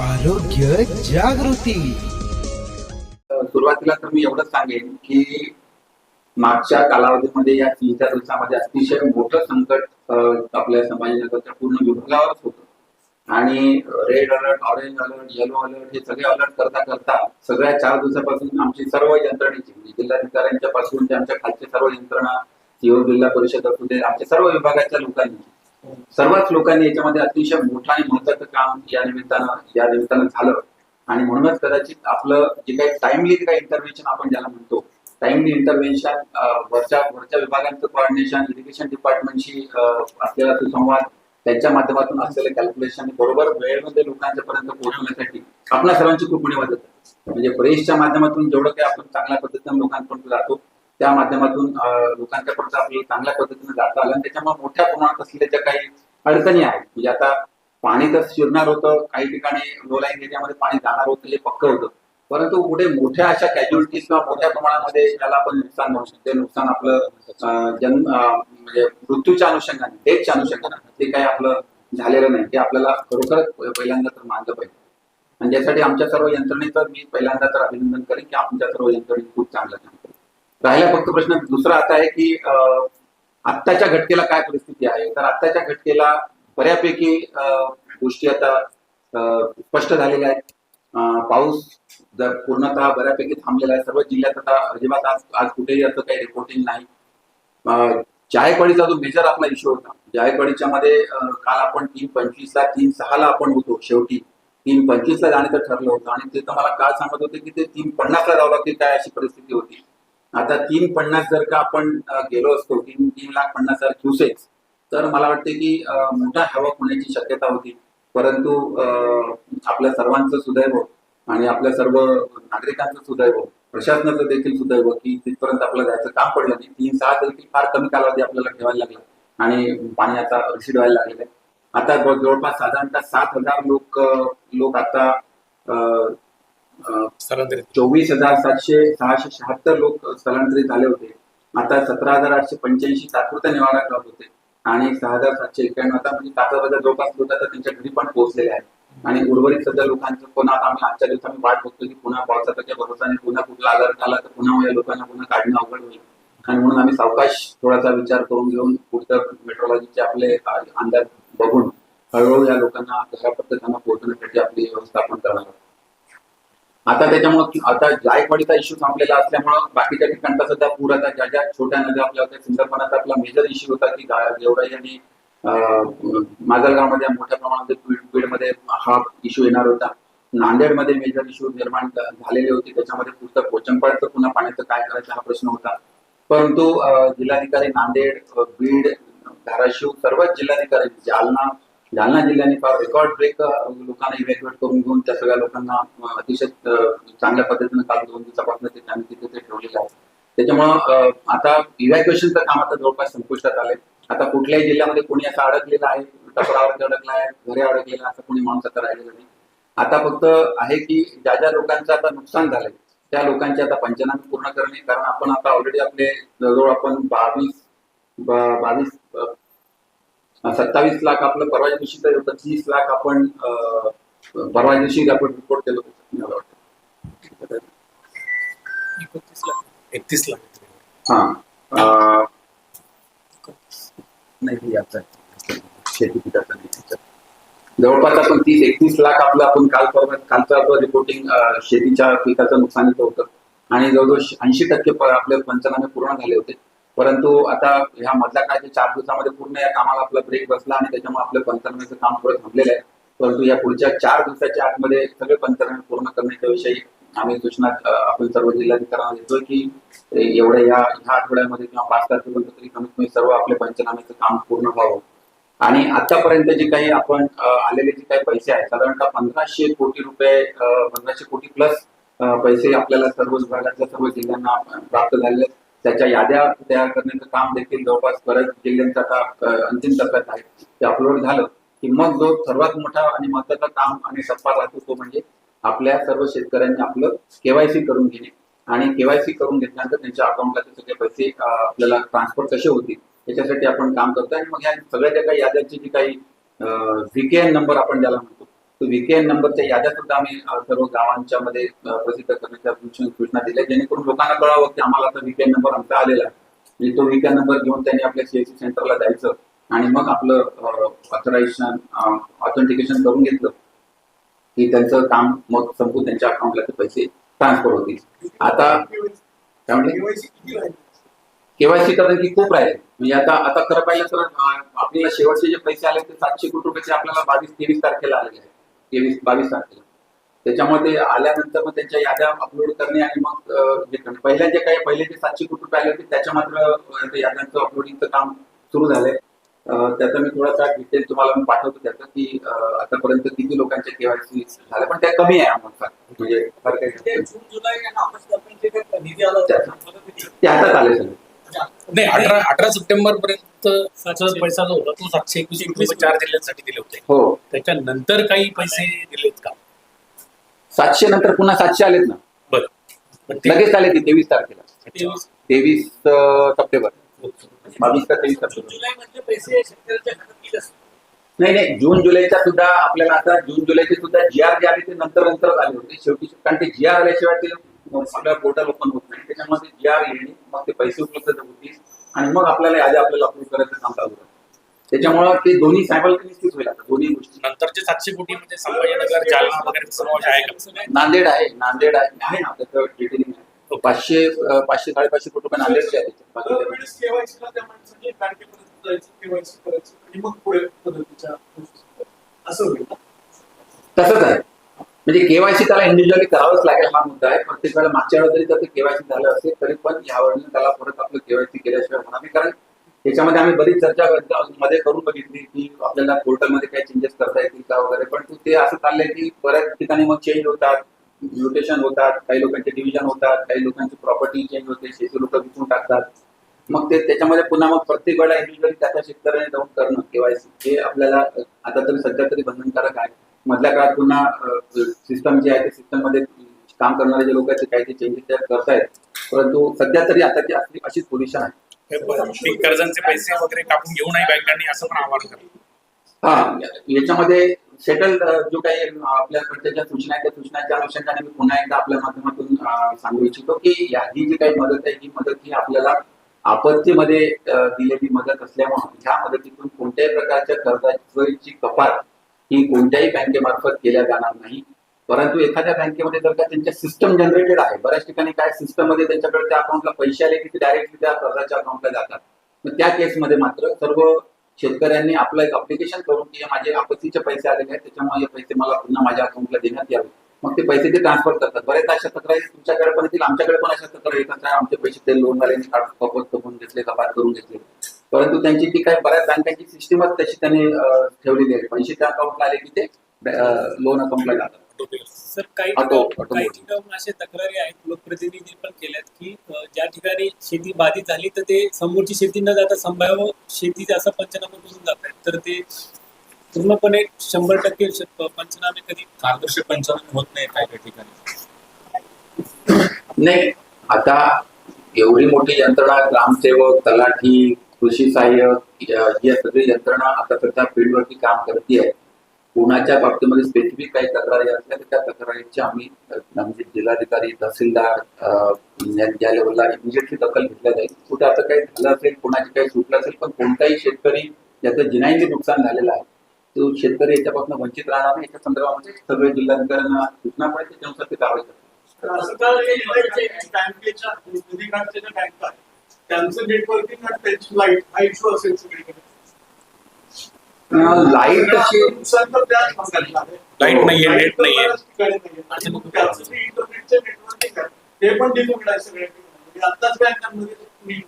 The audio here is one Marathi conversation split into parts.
आरोग्य जागृती. सुरुवातीला तर मी एवढंच सांगेन की मागच्या कालावधीमध्ये या तीन चार दिवसामध्ये अतिशय मोठं संकट आपल्या संभाजीनगरच्या पूर्ण विभागावरच होतं. आणि red alert orange alert yellow alert हे सगळे अलर्ट करता करता सगळ्या चार दिवसापासून आमची सर्व यंत्रणेची म्हणजे जिल्हाधिकाऱ्यांच्या पासून ते आमच्या खालच्या सर्व यंत्रणा सीओ जिल्हा परिषद असू दे आमच्या सर्व विभागाच्या लोकांनी सर्वच लोकांनी याच्यामध्ये अतिशय मोठं आणि महत्वाचं काम या निमित्तानं या निमित्तानं झालं. आणि म्हणूनच कदाचित आपलं जे काही टाइमली काही इंटरव्हेन्शन आपण ज्याला म्हणतो टाइमली इंटरव्हेन्शन वरच्या वरच्या विभागांचं कॉर्डिनेशन इरिगेशन डिपार्टमेंटशी असलेला सुसंवाद त्यांच्या माध्यमातून असलेलं कॅल्क्युलेशन बरोबर वेळेमध्ये लोकांच्या पर्यंत पोहोचवण्यासाठी आपल्या सर्वांची खूप मोठी मदत. आहे म्हणजे प्रेसच्या माध्यमातून जेवढं काही आपण चांगल्या पद्धतीने लोकांपर्यंत जातो त्या माध्यमातून अं, लोकांच्या आपल्याला चांगल्या पद्धतीने जाता आलं आणि त्याच्यामुळे मोठ्या प्रमाणात असलेल्या ज्या काही अडचणी आहेत म्हणजे आता पाणी तर शिरणार होतं काही ठिकाणी लोलाईन एरियामध्ये पाणी जाणार होतं हे पक्क होतं. परंतु पुढे मोठ्या अशा कॅज्युअलिटीज किंवा मोठ्या प्रमाणामध्ये त्याला आपण नुकसान होऊ शकते. नुकसान आपलं जन्म म्हणजे मृत्यूच्या अनुषंगाने डेथच्या अनुषंगाने ते काही आपलं झालेलं नाही. ते आपल्याला खरोखरच पहिल्यांदा तर मानलं पाहिजे. आणि यासाठी आमच्या सर्व यंत्रणेचं मी पहिल्यांदा तर अभिनंदन करेन की आमच्या सर्व यंत्रणे खूप चांगलं काम राहिला फक्त प्रश्न. दुसरा आता आहे की आत्ताच्या घटकेला काय परिस्थिती आहे? तर आत्ताच्या घटकेला बऱ्यापैकी गोष्टी आता स्पष्ट झालेल्या आहेत. पाऊस जर पूर्णतः बऱ्यापैकी थांबलेला आहे. सर्व जिल्ह्यात आता अजिबात आज आज कुठेही असं काही रिपोर्टिंग नाही. जायकवाडीचा जो मेजर आपला इश्यू होता जायकवाडीच्या मध्ये काल आपण तीन पंचवीसला तीन सहाला आपण होतो शेवटी. तीन पंचवीसला जाण्याचं ठरलं होतं आणि ते तर मला काल सांगत होते की ते तीन पन्नासला जावं लागतील काय अशी परिस्थिती होती. आता तीन पन्नास जर का आपण गेलो असतो तीन तीन लाख पन्नास हजार क्युसेक्स तर मला वाटते की मोठा हवक होण्याची शक्यता होती. परंतु आपल्या सर्वांचं सुदैव आणि आपल्या सर्व नागरिकांचं सुदैव प्रशासनाचं देखील सुदैव की तिथपर्यंत आपल्याला जायचं काम पडलं नाही तीन सहा देखील फार कमी कालावधी आपल्याला ठेवायला लागला आणि पाणी आता रिसीड व्हायला लागलेलं आहे आता जवळपास साधारणतः सात हजार लोक लोक आता स्थलांतरित. चोवीस हजार सातशे सहाशे शहात्तर लोक स्थलांतरित झाले होते. आता सतरा हजार आठशे पंच्याऐंशी तात्पुरता निवारा करत होते. आणि सहा हजार सातशे एक्क्याण्णव आता म्हणजे सात जवळपास लोक आता त्यांच्या घरी पण पोहोचलेले आहेत. आणि उर्वरित सध्या लोकांचं पुन्हा आता आम्ही आजच्या दिवसात आम्ही वाट बघतो की पुन्हा पावसाचा काही भरोसा नाही पुन्हा कुठला आजार झाला तर पुन्हा या लोकांना पुन्हा काढणं अवघड होईल. आणि म्हणून आम्ही सावकाश थोडासा विचार करून घेऊन पुढचं मेट्रोलॉजीचे आपले अंदाज बघून हळूहळू या लोकांना घरापर्यंत त्यांना पोहोचण्यासाठी आपली व्यवस्थापन करणार आता त्याच्यामुळे आता जायकवाडीचा इश्यू संपलेला असल्यामुळं बाकीच्या ठिकाणचा सध्या पूर आता ज्या ज्या छोट्या नद्या आपल्या होत्या सिंदरपणाचा आपला मेजर इश्यू होता की गेवराई आणि माजलगावमध्ये मोठ्या प्रमाणामध्ये बीडमध्ये हा इश्यू येणार होता. नांदेडमध्ये मेजर इश्यू निर्माण झालेले होते. त्याच्यामध्ये पुढचं कोचंपाडचं पुन्हा पाण्याचं काय करायचं हा प्रश्न होता. परंतु जिल्हाधिकारी नांदेड बीड धाराशिव सर्वच जिल्हाधिकारी जालना जालना जिल्ह्याने फार रेकॉर्ड ब्रेक लोकांना इव्हॅक्युएट करून घेऊन त्या सगळ्या लोकांना अतिशय चांगल्या पद्धतीने काल दोन दिवसापासून ते त्यांनी तिथे ते ठेवलेलं आहे. त्याच्यामुळं आता इव्हॅक्युएशनचं काम आता जवळपास संपुष्टात आलंय. आता कुठल्याही जिल्ह्यामध्ये कोणी असं अडकलेलं आहे टपरावर अडकला आहे घरी अडकलेला आहे, असं कोणी माणूस आता राहिलेलं नाही. आता फक्त आहे की ज्या ज्या लोकांचं आता नुकसान झालंय त्या लोकांचे आता पंचनामे पूर्ण करणे कारण आपण आता ऑलरेडी आपले जवळजवळ आपण बावीस बावीस सत्तावीस लाख आपलं परवा दिवशी तर पच्चीस लाख आपण अं, परवा दिवशी आपण रिपोर्ट केलं होतं मला वाटतं. एकतीस लाख. हा अं, नाही याचं. शेती पिकाचं नाही. जवळपास आपण तीस एकतीस लाख आपलं आपण काल परवा कालचं आपलं रिपोर्टिंग शेतीच्या पिकाचं नुकसानीचं होतं. आणि जवळजवळ ऐंशी टक्के आपले पंचनामे पूर्ण झाले होते. परंतु आता ह्या मधल्या काय चार दिवसामध्ये पूर्ण या कामाला आपला ब्रेक बसला आणि त्याच्यामुळे आपलं पंचनाम्याचं काम थोडं थांबलेलं आहे परंतु या पुढच्या चार दिवसाच्या आतमध्ये सगळे पंचनामे पूर्ण करण्याच्या विषयी आम्ही सूचना आपण सर्व जिल्हाधिकाऱ्यांना देतोय की एवढ्या या ह्या आठवड्यामध्ये किंवा पाच तारखेपर्यंत तरी कमीत कमी सर्व आपले पंचनाम्याचं काम पूर्ण व्हावं आणि आतापर्यंत जे काही आपण आलेले जे काही पैसे आहेत साधारणतः पंधराशे कोटी रुपये पंधराशे कोटी प्लस पैसे आपल्याला सर्व विभागातल्या सर्व जिल्ह्यांना प्राप्त झालेले आहेत. त्याच्या याद्या तयार करण्याचं काम देखील जवळपास बऱ्याच जिल्ह्यांचा आता अंतिम टप्प्यात आहे. ते अपलोड झालं की मग जो सर्वात मोठा आणि महत्त्वाचा काम आणि टप्पा राहतो तो म्हणजे आपल्या सर्व शेतकऱ्यांनी आपलं केवायसी करून घेणे. आणि केवायसी करून घेतल्यानंतर त्यांच्या अकाउंटला ते सगळे पैसे आपल्याला ट्रान्सफर कसे होतील याच्यासाठी आपण काम करतोय. आणि मग या सगळ्या ज्या काही याद्यांची जी काही व्हीकेएन नंबर आपण ज्याला म्हणतो व्हीकेएन नंबरच्या याद्या सुद्धा आम्ही सर्व गावांच्या मध्ये प्रसिद्ध करण्याच्या सूचना दिल्या जेणेकरून लोकांना कळावं की आम्हाला आता व्हीकेएन नंबर आमचा आलेला आहे. म्हणजे तो व्हीकेएन नंबर घेऊन त्यांनी आपल्या सीएससी सेंटरला जायचं आणि मग आपलं ऑथरायझेशन ऑथेंटिकेशन करून घेतलं. की त्यांचं काम मग संपू त्यांच्या अकाउंटला ते पैसे ट्रान्सफर होतील. आता केवायसी कारण की खूप राहिले म्हणजे आता आता खरं पाहिलं तर आपल्याला शेवटचे जे पैसे आले ते सातशे कोटी रुपयाचे आपल्याला बावीस तेवीस तारखेला आलेले आहेत. तेवीस बावीस तारखेला त्याच्यामुळे ते आल्यानंतर मग त्यांच्या याद्या अपलोड करणे आणि मग अं, जे करणे. पहिल्या जे काही पहिले जे सातशे कोटी रुपये आले होते त्याच्या मात्र याद्यांचं अपलोडिंगचं काम सुरू झालंय त्याचा मी थोडासा डिटेल तुम्हाला मी पाठवतो त्याचं की आतापर्यंत किती लोकांचे केवायसी झाले पण त्या कमी आहे अमाऊंट म्हणजे. ते हातात आले सगळे नाही अठरा अठरा सप्टेंबर पर्यंत पैसा जो होता तो सातशे एकवीस रुपये चार जिल्ह्यांसाठी दिले होते. हो. त्याच्यानंतर काही पैसे दिलेत का? सातशे नंतर पुन्हा सातशे आलेत ना. बरं. लगेच आले ती तेवीस तारखेला. तेवीस- सप्टेंबर. बावीस का तेवीस सप्टेंबर. जुलै मधले पैसे शेतकऱ्याच्या खात्यात गेले असतील. नाही नाही जून जुलैच्या सुद्धा आपल्याला आता जून जुलैचे सुद्धा जी आर जे आले ते नंतर नंतर आले होते. शेवटी कारण ते जी आर आल्याशिवाय ते आपल्या पोर्टल ओपन होत नाही त्याच्यामध्ये जी आर येणे मग ते पैसे उपलब्ध होतील आणि मग आपल्याला यादी आपल्याला अप्रूव्ह करायचं काम चालू होतं त्याच्यामुळं ते दोन्ही सायमल्टेनियसलीच होईल आता दोन्ही गोष्टी नंतरचे सातशे कोटी म्हणजे संभाजीनगर जालना वगैरे समावेश आहे का नांदेड आहे नांदेड आहे आहे ना त्याचं डिटेलिंग आहे पाचशे पाचशे साडेपाचशे कोटी रुपये नांदेडचे आहे त्याच्यात. बाकी काही नाही. दरवेळेस KYC ला त्या माणसाने बँकेपर्यंत जायचं केवायसी करायचं आणि मग पुढे पद्धतीच्या गोष्टी. असं होईल ना? तसंच आहे म्हणजे केवायसी त्याला इंडिव्हिज्युअली करावंच लागेल हा मुद्दा आहे. प्रत्येक वेळेला मागच्या वेळेला जरी त्याचं केवायसी झालं असेल तरी पण यावेळेला त्याला परत आपलं केवायसी केल्याशिवाय होणार नाही. कारण त्याच्यामध्ये आम्ही बरीच चर्चा मध्ये करून बघितली की आपल्याला पोर्टलमध्ये काही चेंजेस करता येतील का वगैरे. पण ते असं चाललंय की बऱ्याच ठिकाणी मग चेंज होतात म्युटेशन होतात काही लोकांचे डिव्हिजन होतात काही लोकांची प्रॉपर्टी चेंज होते शेती लोक विकून टाकतात. मग ते त्याच्यामध्ये पुन्हा मग प्रत्येक वेळेला इंडिव्हिज्युअली त्या शेतकऱ्याने जाऊन करणं केवायसी. हे आपल्याला आता तरी सध्या तरी बंधनकारक आहे. मधल्या काळात पुन्हा सिस्टम जे आहे ते सिस्टममध्ये काम करणारे जे लोक आहेत ते काही ते चेंजेस त्या करतायत. परंतु सध्या तरी आता ती असली अशीच पोझिशन आहे. कर्जांचे पैसे वगैरे कापून घेऊ नये बँकांनी असं पण आवाहन करा हा याच्यामध्ये सेटल जो काही आपल्याकडच्या ज्या सूचना आहेत त्या सूचनाच्या अनुषंगाने मी पुन्हा एकदा आपल्या माध्यमातून सांगू इच्छितो की या- ही जी काही मदत आहे ही मदत ही आपल्याला आपत्तीमध्ये दिलेली मदत असल्यामुळे ह्या मदतीतून कोणत्याही प्रकारच्या कर्जाची कपात ही कोणत्याही बँकेमार्फत केल्या जाणार नाही. परंतु एखाद्या बँकेमध्ये जर का त्यांच्या सिस्टम जनरेटेड आहे बऱ्याच ठिकाणी काय सिस्टममध्ये त्यांच्याकडे त्या अकाउंटला पैसे आले की ते डायरेक्टली त्या कर्जाच्या अकाउंटला जातात. मग त्या केसमध्ये मात्र सर्व शेतकऱ्यांनी आपलं एक अप्लिकेशन करून की माझे आपत्तीचे पैसे आलेले आहेत त्याच्यामुळे हे पैसे मला पुन्हा माझ्या अकाउंटला देण्यात यावे. मग ते पैसे ते ट्रान्सफर करतात. बरेच अशा तक्रारी तुमच्याकडे पण येतील आमच्याकडे पण अशा तक्रारी येतात. आमचे पैसे ते लोनवाल्यांनी कपत करून घेतले कपात करून घेतले. परंतु त्यांची ती काय बऱ्याच बँकांची सिस्टीमच तशी त्यांनी ठेवलेली आहे. पैसे त्या अकाउंटला आले की ते लोन अकाउंटला जातात. सर काही काही. ठिकाण असे तक्रारी आहेत. लोकप्रतिनिधी पण केल्यात की ज्या ठिकाणी शेती बाधित झाली तर ते समोरची शेती न जाता संभाव्य शेती असा पंचनामा करून जात आहेत. तर ते पूर्णपणे शंभर टक्के पंचनामे कधी पारदर्शक पंचनामे होत नाही काही काही ठिकाणी. नाही. आता एवढी मोठी यंत्रणा ग्रामसेवक तलाठी कृषी सहाय्यक या सगळी यंत्रणा आता सध्या फील्डवरती काम करते आहे कोणाच्या बाबतीमध्ये स्पेसिफिक काही तक्रारी असल्या तर त्या तक्रारीची आम्ही म्हणजे जिल्हाधिकारी तहसीलदार या लेवलला इमिजिएटली दखल घेतल्या जाईल कुठे आता काही झालं असेल कोणाची काही सुटलं असेल पण कोणताही शेतकरी ज्याचं जिनाईने नुकसान झालेलं आहे. तो शेतकरी याच्यापासून वंचित राहणार नाही. याच्या संदर्भामध्ये सगळे जिल्हाधिकाऱ्यांना सूचना पडेल त्याच्यानुसार ते कारवाई करतात त्यांचं नेटवर्किंग आणि त्यांची लाइट हा इश्यू असेल सगळीकडे. लाइट नाहीये नेट नाहीये. इंटरनेटचं नेटवर्किंग आहे ते पण डिफिकल्ट आहे म्हणजे बँकांमध्ये नाही.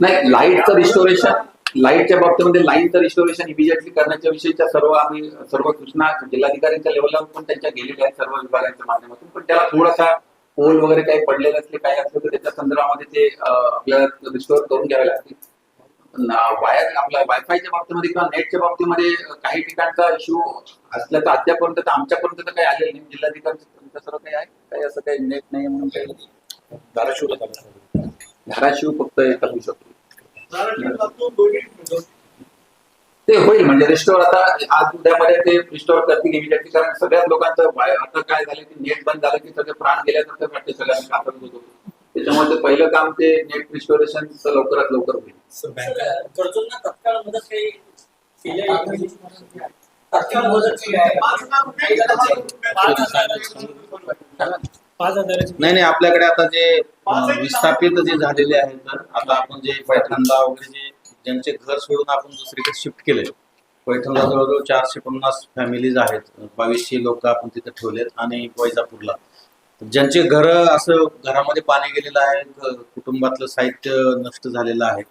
नाही लाईटचं रिस्टोरेशन लाईटच्या बाबतीमध्ये लाईनचं रिस्टोरेशन इमिजिएटली करण्याच्या विषयीच्या सर्व आम्ही सर्व सूचना जिल्हाधिकाऱ्यांच्या लेवलला पण त्यांच्या गेलेल्या आहेत सर्व विभागांच्या माध्यमातून. पण त्याला थोडासा पोल वगैरे काही पडलेले असले काही असलं तर त्याच्या संदर्भामध्ये ते आपल्याला रिस्टोर करून घ्यावे लागतील. वायर आपल्या वायफायच्या बाबतीमध्ये किंवा नेटच्या बाबतीमध्ये काही ठिकाणचा इश्यू असल्याचं अद्यापर्यंत तर आमच्यापर्यंत तर काही आलेलं नाही. जिल्हाधिकारी सर्व काही आहे? काही असं काही नेट नाही म्हणून काही धाराशिवला तालुका धाराशिव फक्त एक असू शकतो धाराशिव, लातूर दोन्ही मिळून ते होईल. म्हणजे रिस्टोर आता आज उद्यामध्ये ते रिस्टोर करतील इमिडिएटली कारण सगळ्याच लोकांचं आता काय झालं की नेट बंद झालं की सगळे प्राण गेल्यानंतर वाटते सगळ्यांना कापड होतो त्याच्यामुळे ते पहिलं काम ते नेट रिस्टोरेशन लवकरात लवकर होईल. नाही नाही आपल्याकडे आता जे विस्थापित जे झालेले आहेत आता आपण जे पैठणला वगैरे जे ज्यांचे घर सोडून आपण दुसरीकडे शिफ्ट केले पैठणला जवळजवळ चारशे पन्नास फॅमिलीज आहेत. बावीसशे लोक आपण तिथे ठेवलेत आणि वैजापूरला. ज्यांचे घर असं घरामध्ये पाणी गेलेलं आहे कुटुंबातलं साहित्य नष्ट झालेलं आहे.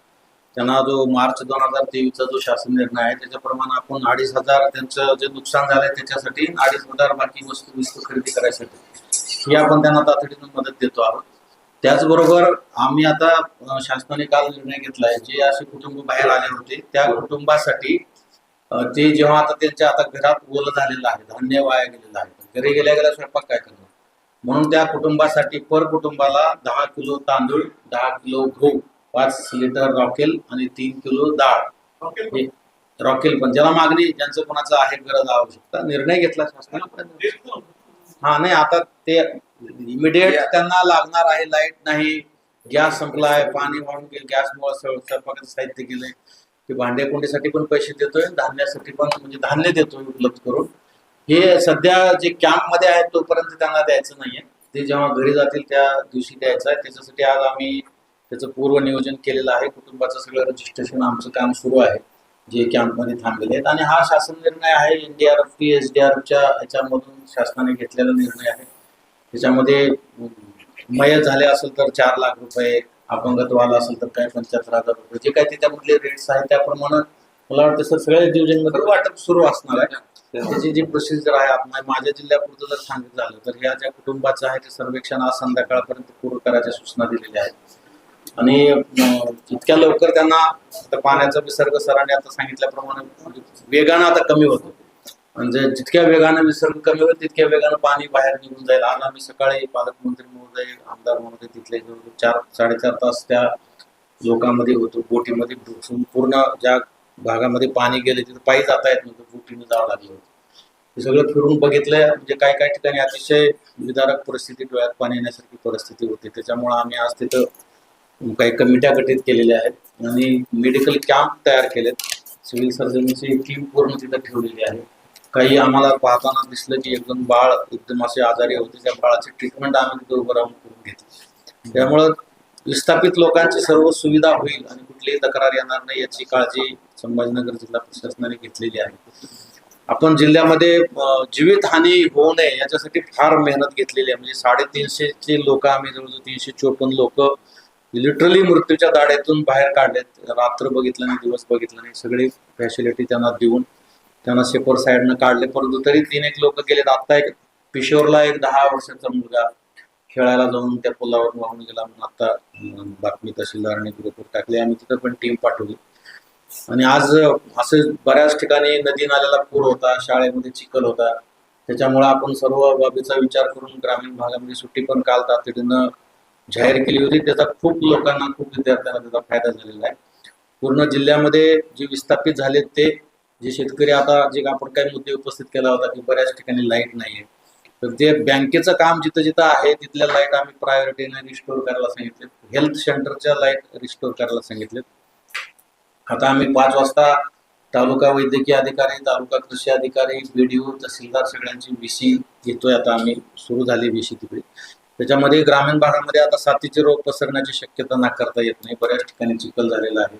त्यांना जो मार्च दोन हजार तेवीसचा जो शासन निर्णय आहे त्याच्याप्रमाणे आपण अडीच हजार त्यांचं जे नुकसान झालंय त्याच्यासाठी अडीच हजार बाकी वस्तू वस्तू खरेदी करायसाठी. ही आपण त्यांना तातडीनं मदत देतो आहोत. त्याचबरोबर आम्ही आता शासनाने काल निर्णय घेतलाय जे असे कुटुंब बाहेर आले होते त्या कुटुंबासाठी ते जेव्हा आता त्यांच्या आता घरात ओलं झालेलं आहे धान्य वाया गेलेलं आहे घरी गेल्या गेल्या स्वयंपाक काय करणार? म्हणून त्या कुटुंबासाठी पर कुटुंबाला दहा किलो तांदूळ दहा किलो गहू पाच लिटर रॉकेल आणि तीन किलो डाळ. हे रॉकेल पण ज्याला मागणी ज्यांचं कोणाचं आहे गरज आवश्यकता निर्णय घेतला शासनाने. हा नाही आता ते इमिडिएट त्यांना लागणार आहे लाइट नाही गॅस संपला आहे पाणी वाढून गेलं गॅसमुळे स्वयंपाकाचं साहित्य गेलंय. ते भांडे कोंडीसाठी पण पैसे देतोय धान्यासाठी पण म्हणजे धान्य देतोय उपलब्ध करून. हे सध्या जे कॅम्पमध्ये आहेत तोपर्यंत त्यांना द्यायचं नाहीये. ते जेव्हा घरी जातील त्या दिवशी द्यायचं आहे. त्याच्यासाठी आज आम्ही त्याचं पूर्व नियोजन केलेलं आहे. कुटुंबाचं सगळं रजिस्ट्रेशन आमचं काम सुरू आहे. जे कॅम्पमध्ये थांबलेले आहेत. आणि हा शासन निर्णय आहे. एनडीआरएफ पी एस डी च्या ह्याच्यामधून शासनाने घेतलेला निर्णय आहे. त्याच्यामध्ये मयत झाले असेल तर चार लाख रुपये अपंगत्व असेल तर काय पंच्याहत्तर हजार रुपये जे काही त्याच्यामधले रेट्स आहेत त्याप्रमाणे मला वाटतं सर सगळ्या डिव्हिजनमध्ये वाटप सुरू असणार आहे. त्याची जी प्रोसिजर आहे आपण माझ्या जिल्ह्यापुरतं जर सांगितलं झालं तर ह्या ज्या कुटुंबाचं आहे ते सर्वेक्षण आज संध्याकाळपर्यंत पूर्ण करायच्या सूचना दिलेल्या आहेत. आणि इतक्या लवकर त्यांना आता पाण्याचा विसर्ग सरांनी आता सांगितल्याप्रमाणे वेगानं आता कमी होतो. म्हणजे जितक्या वेगानं विसर्ग कमी होईल तितक्या वेगानं पाणी बाहेर निघून जाईल. आज आम्ही सकाळी पालकमंत्री महोदय आमदार महोदय तिथले जवळजवळ चार साडेचार तास त्या लोकांमध्ये होतो. बोटीमध्ये पूर्ण ज्या भागामध्ये पाणी गेले तिथे पायी जाता येत नव्हतं. बोटीने जावं लागलं होतं. हे सगळं फिरून बघितलंय. म्हणजे काय काय ठिकाणी अतिशय विदारक परिस्थिती डोळ्यात पाणी येण्यासारखी परिस्थिती होती. त्याच्यामुळे आम्ही आज तिथं काही कमिट्या गठीत केलेल्या आहेत आणि मेडिकल कॅम्प तयार केलेत. सिव्हिल सर्जनची टीम पूर्ण तिथं ठेवलेली आहे. काही आम्हाला पाहताना दिसलं की एकदम बाळ एकदम असे आजारी होते त्या बाळाची ट्रीटमेंट आम्ही तिथे उभं राहून करून घेतली. त्यामुळं विस्थापित लोकांची सर्व सुविधा होईल आणि कुठलीही तक्रार येणार नाही याची काळजी संभाजीनगर जिल्हा प्रशासनाने घेतलेली आहे. आपण जिल्ह्यामध्ये जीवितहानी होऊ नये याच्यासाठी फार मेहनत घेतलेली आहे. म्हणजे साडेतीनशेचे लोक आम्ही जवळजवळ तीनशे चोपन्न लोक लिटरली मृत्यूच्या दाढेतून बाहेर काढलेत. रात्र बघितलं नाही दिवस बघितलं नाही. सगळी फॅसिलिटी त्यांना देऊन त्यांना सेपर साईडनं काढले. परंतु तरी तीन एक लोक गेलेत. आत्ता एक पिशोरला एक दहा वर्षाचा मुलगा खेळायला जाऊन त्या पुलावर वाहून गेला म्हणून आता बातमी तहसीलदारांनी ग्रुपवर टाकली. आम्ही तिथं पण टीम पाठवली. आणि आज असे बऱ्याच ठिकाणी नदी नाल्याला पूर होता शाळेमध्ये चिखल होता. त्याच्यामुळे आपण सर्व बाबीचा विचार करून ग्रामीण भागामध्ये सुट्टी पण काल तातडीनं जाहीर केली होती. त्याचा खूप लोकांना खूप विद्यार्थ्यांना त्याचा फायदा झालेला आहे. पूर्ण जिल्ह्यामध्ये जे विस्थापित झालेत ते जे शेतकरी आता जे आपण काही मुद्दे उपस्थित केला होता की बऱ्याच ठिकाणी लाइट नाहीये. तर ते बँकेचं काम जिथं जिथं आहे तिथल्या लाइट आम्ही प्रायोरिटीने रिस्टोर करायला सांगितले हेल्थ सेंटरच्या लाइट रिस्टोर करायला सांगितलेत. आता आम्ही पाच वाजता तालुका वैद्यकीय अधिकारी तालुका कृषी अधिकारी बीडीओ तहसीलदार सगळ्यांची व्हीसी घेतोय. आता आम्ही सुरू झाली व्हीसी तिकडे. त्याच्यामध्ये ग्रामीण भागामध्ये आता साथीचे रोग पसरण्याची शक्यता नाकारता येत नाही. बऱ्याच ठिकाणी चिखल झालेला आहे.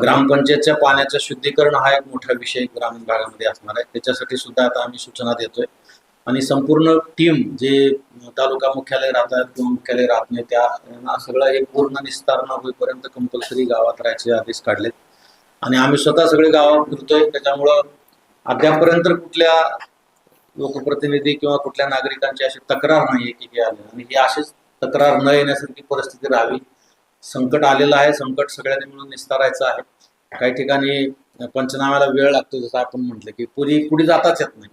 ग्रामपंचायतच्या पाण्याचं शुद्धीकरण हा एक मोठा विषय ग्रामीण भागामध्ये असणार आहे. त्याच्यासाठी सुद्धा आता आम्ही सूचना देतोय. आणि संपूर्ण टीम जे तालुका मुख्यालय राहतात किंवा मुख्यालय राहत नाही त्या यांना सगळं हे पूर्ण न होईपर्यंत कंपल्सरी गावात राहायचे आदेश काढलेत. आणि आम्ही स्वतः सगळे गावात फिरतोय. त्याच्यामुळं अद्यापर्यंत कुठल्या लोकप्रतिनिधी किंवा कुठल्या नागरिकांची अशी तक्रार नाहीये की हे आलं. आणि ही अशीच तक्रार न येण्यासारखी परिस्थिती राहावी. संकट आलेलं आहे. संकट सगळ्यांनी मिळून निस्तारायचं आहे. काही ठिकाणी पंचनाम्याला वेळ लागतो जसं आपण म्हटलं की पुढे पुढे जाताच येत नाही.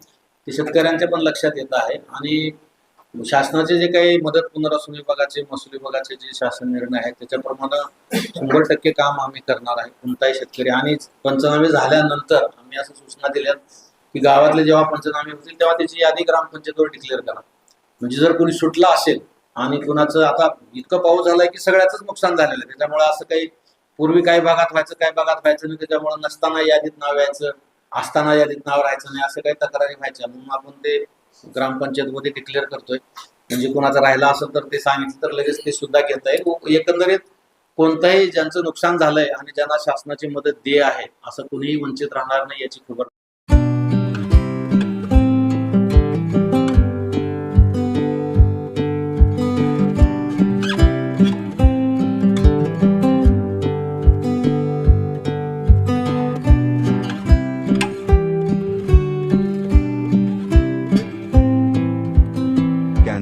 ते शेतकऱ्यांच्या पण लक्षात येत आहे. आणि शासनाचे जे काही मदत पुनर्वसन विभागाचे महसूल विभागाचे जे शासन निर्णय आहेत त्याच्याप्रमाणे शंभर टक्के काम आम्ही करणार आहे. कोणताही शेतकरी आणि पंचनामे झाल्यानंतर आम्ही असं सूचना दिल्यात की गावातले जेव्हा पंचनामे होतील तेव्हा त्याची यादी ग्रामपंचायतीवर डिक्लेअर करा. म्हणजे जर कोणी सुटला असेल आणि कुणाचं आता इतकं पाऊस झालाय की सगळ्याच नुकसान झालेलं आहे. त्याच्यामुळे असं काही पूर्वी काही भागात व्हायचं काही भागात व्हायचं नाही. त्याच्यामुळे नसताना यादीत नाव यायचं असताना यादीत नाव राहायचं नाही. असं काही तक्रारी व्हायच्या. म्हणून आपण ते ग्रामपंचायतमध्ये डिक्लेअर करतोय. म्हणजे कुणाचं राहिला असेल तर ते सांगितलं तर लगेच ते सुद्धा घेता येईल एकंदरीत कोणतंही ज्यांचं नुकसान झालंय आणि ज्यांना शासनाची मदत दे आहे असं कुणीही वंचित राहणार नाही याची खबर